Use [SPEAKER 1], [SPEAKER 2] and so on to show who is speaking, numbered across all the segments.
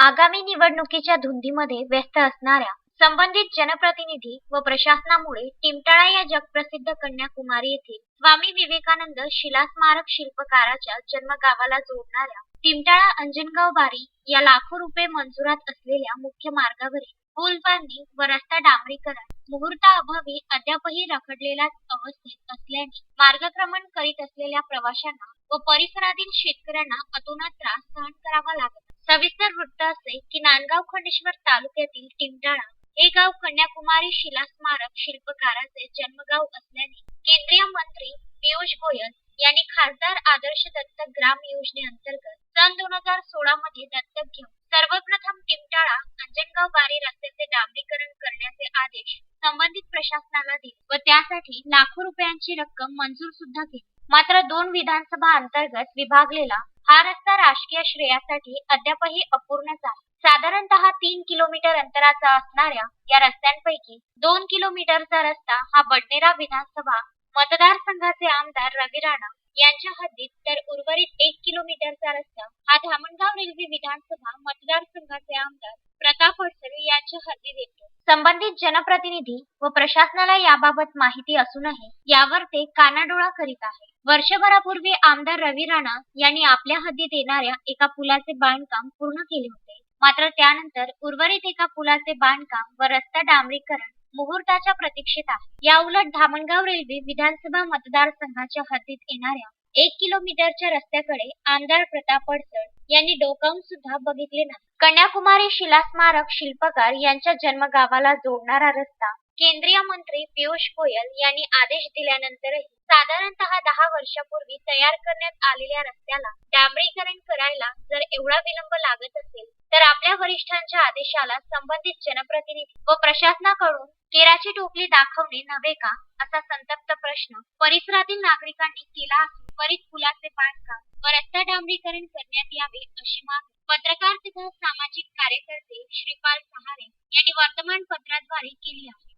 [SPEAKER 1] आगामी निवडणुकीच्या धुंदीमध्ये व्यस्त असणाऱ्या संबंधित जनप्रतिनिधी व प्रशासनामुळे टिमटाळा या जगप्रसिद्ध कन्याकुमारी येथील स्वामी विवेकानंद शिला स्मारक शिल्पकाराच्या जन्मगावाला जोडणाऱ्या टिमटाळा अंजनगाव बारी या लाखो रुपये मंजुरात असलेल्या मुख्य मार्गावरील पूल बांधणी व रस्ता डांबरीकरण मुहूर्ताअभावी अद्यापही रखडलेल्याच अवस्थेत असल्याने मार्गक्रमण करीत असलेल्या प्रवाशांना व परिसरातील शेतकऱ्यांना अतोनात त्रास सहन करावा लागत सविस्तर वृत्त असे की नांदगाव खंडेश्वर तालुक्यातील टिमटाळा हे गाव कन्याकुमारी शिला स्मारक शिल्पकाराचे जन्मगाव असल्याने केंद्रीय मंत्री पियुष गोयल यांनी खासदार आदर्श दत्तक ग्राम योजनेअंतर्गत सन दोन हजार सोळा मध्ये दत्तक घेऊन सर्वप्रथम टिमटाळा अंजनगाव बारी रस्त्याचे डांबरीकरण करण्याचे आदेश संबंधित प्रशासनाला दिले व त्यासाठी लाखो रुपयांची रक्कम मंजूर सुद्धा केली. मात्र दोन विधानसभा अंतर्गत विभागलेला रस्ता राजकीय श्रेयासाठी अद्यापही अपूर्णच आहे. साधारणतः तीन किलोमीटर अंतराचा असणाऱ्या या रस्त्यांपैकी दोन किलोमीटरचा रस्ता हा बडनेरा विधानसभा मतदारसंघाचे आमदार रवी राणा यांच्या हद्दीत तर उर्वरित एक किलोमीटरचा रस्ता हा धामणगाव रेल्वे विधानसभा मतदारसंघाचे आमदार प्रताप अडसरे यांच्या हद्दीत येतो. संबंधित जनप्रतिनिधी व प्रशासनाला याबाबत माहिती असूनही यावर ते कानाडोळा करीत आहे. वर्षभरापूर्वी आमदार रवी राणा यांनी आपल्या हद्दीत येणाऱ्या एका पुलाचे बांधकाम पूर्ण केले होते. मात्र त्यानंतर उर्वरित एका पुलाचे बांधकाम व रस्ता डांबरीकरण मुहूर्ताच्या प्रतीक्षेत आहे. याउलट धामणगाव रेल्वे विधानसभा मतदारसंघाच्या हद्दीत येणाऱ्या एक किलोमीटरच्या रस्त्याकडे आमदार प्रताप अडसर यांनी डोकावून सुद्धा बघितले नाही. कन्याकुमारी शिला स्मारक शिल्पकार यांच्या जन्मगावाला जोडणारा रस्ता केंद्रीय मंत्री पियुष गोयल यांनी आदेश दिल्यानंतरही साधारणतः दहा वर्षापूर्वी तयार करण्यात आलेल्या रस्त्याला डांबरीकरण करायला जर एवढा विलंब लागत असेल तर आपल्या वरिष्ठांच्या आदेशाला संबंधित जनप्रतिनिधी व प्रशासनाकडून केराची टोपली दाखवणे नव्हे का असा संतप्त प्रश्न परिसरातील नागरिकांनी केला असून त्वरित पुलाचे बांधकाम व रस्ता डांबरीकरण करण्यात यावे अशी मागणी पत्रकार तथा सामाजिक कार्यकर्ते श्रीपाल सहारे यांनी वर्तमानपत्राद्वारे केली आहे.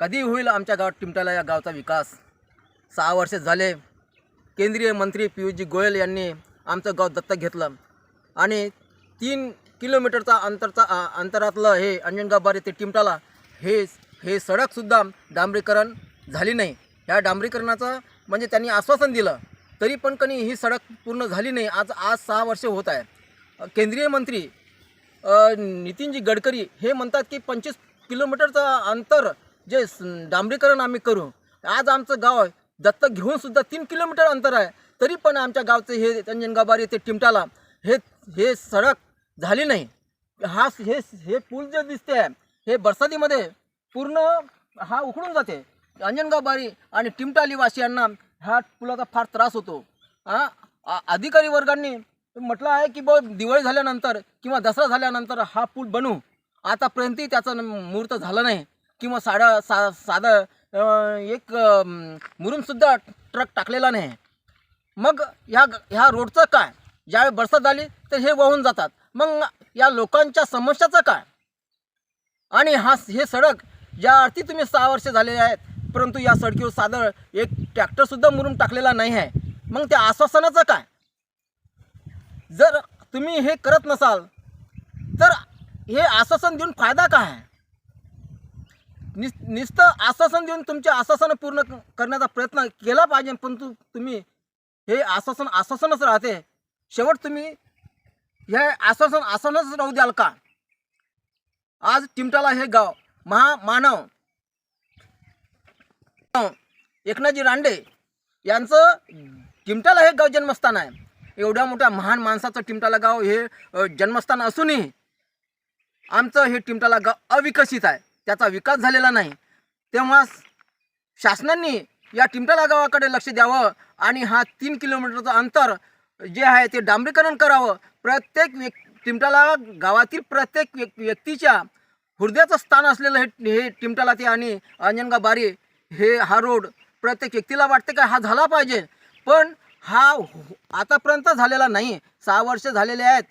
[SPEAKER 2] कधी होईल आमच्या गावात टिमटाला या गावचा विकास? सहा वर्ष झाले. केंद्रीय मंत्री पियुषजी गोयल यांनी आमचं गाव दत्तक घेतलं. आणि तीन किलोमीटरचा अंतरचा अंतरातलं हे अंजनगाव बारी ते टिमटाला हे हे सडकसुद्धा डांबरीकरण झाली नाही. ह्या डांबरीकरणाचं म्हणजे त्यांनी आश्वासन दिलं तरी पण कणी ही सडक पूर्ण झाली नाही. आज आज सहा वर्ष होत आहे केंद्रीय मंत्री नितीनजी गडकरी हे म्हणतात की पंचवीस किलोमीटरचं अंतर जे डांबरीकरण आम्ही करू. आज आमचं गाव दत्तक घेऊन सुद्धा तीन किलोमीटर अंतर आहे. तरी पण आमच्या गावचं हे अंजनगाबारी ते टिमटाला हे हे सडक झाली नाही. हा हे हे पूल जे दिसते आहे हे बरसातीमध्ये पूर्ण हा उखडून जाते. अंजनगाव बारी आणि टिमटालीवासियांना ह्या पुलाचा फार त्रास होतो. आ- अधिकारी वर्गांनी म्हटलं आहे की ब दिवाळी झाल्यानंतर किंवा दसरा झाल्यानंतर हा पूल बनवू आतापर्यंतही त्याचं मुहूर्त झालं नाही. किंवा साडा सा साधं एक अं, मुरुमसुद्धा ट्रक टाकलेला नाही. मग ह्या ह्या रोडचं काय? ज्यावेळी बरसात आली तर हे वाहून जातात. मग या लोकांच्या समस्याचं काय? आणि हा हे सडक ज्या अर्थी तुम्ही सहा वर्ष झालेले आहेत परंतु या सडकीवर साधं एक ट्रॅक्टरसुद्धा मुरून टाकलेला नाही आहे. मग त्या आश्वासनाचं काय? जर तुम्ही हे करत नसाल तर हे आश्वासन देऊन फायदा काय आहे? निस नुसतं आश्वासन देऊन तुमचे आश्वासनं पूर्ण करण्याचा प्रयत्न केला पाहिजे परंतु तुम्ही हे आश्वासन आश्वासनच राहते. शेवट तुम्ही हे आसन आसनच राहू द्याल का? आज टिमटाला हे गाव महामानव एकनाथजी रांडे यांचं टिमटाला हे गाव जन्मस्थान आहे. एवढ्या मोठ्या महान माणसाचं टिमटाला गाव हे जन्मस्थान असूनही आमचं हे टिमटाला गाव अविकसित आहे. त्याचा विकास झालेला नाही. तेव्हा शासनाने या टिमटाला गावाकडे लक्ष द्यावं आणि हा तीन किलोमीटरचं अंतर जे आहे ते डांबरीकरण करावं. प्रत्येक व्यक् टिमटाला गावातील प्रत्येक व्यक् व्यक्तीच्या हृदयाचं स्थान असलेलं हे हे टिमटाला ते आणि अंजनगाव बारी हे हा रोड प्रत्येक व्यक्तीला वाटते का हा झाला पाहिजे. पण हा हो- आतापर्यंत झालेला नाही. सहा वर्ष झालेले आहेत.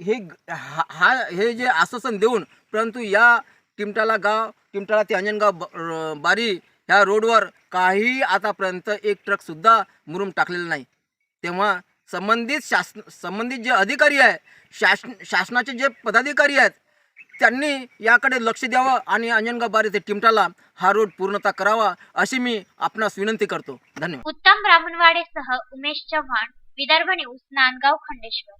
[SPEAKER 2] हे हा हा- हे जे आश्वासन देऊन परंतु या टिमटाला गाव टिमटाला ते अंजनगाव ब- बारी ह्या रोडवर काही आतापर्यंत एक ट्रकसुद्धा मुरुम टाकलेला नाही. तेव्हा संबंधित शासन संबंधित जे अधिकारी आहे शासन शासनाचे जे पदाधिकारी आहेत त्यांनी याकडे लक्ष द्यावं आणि अंजनगाव बारे ते टिमटाला हा रोड पूर्णता करावा अशी मी आपणास विनंती करतो. धन्यवाद.
[SPEAKER 1] उत्तम ब्राह्मणवाडेसह उमेश चव्हाण विदर्भ न्यूज नांदगाव खंडेश्वर.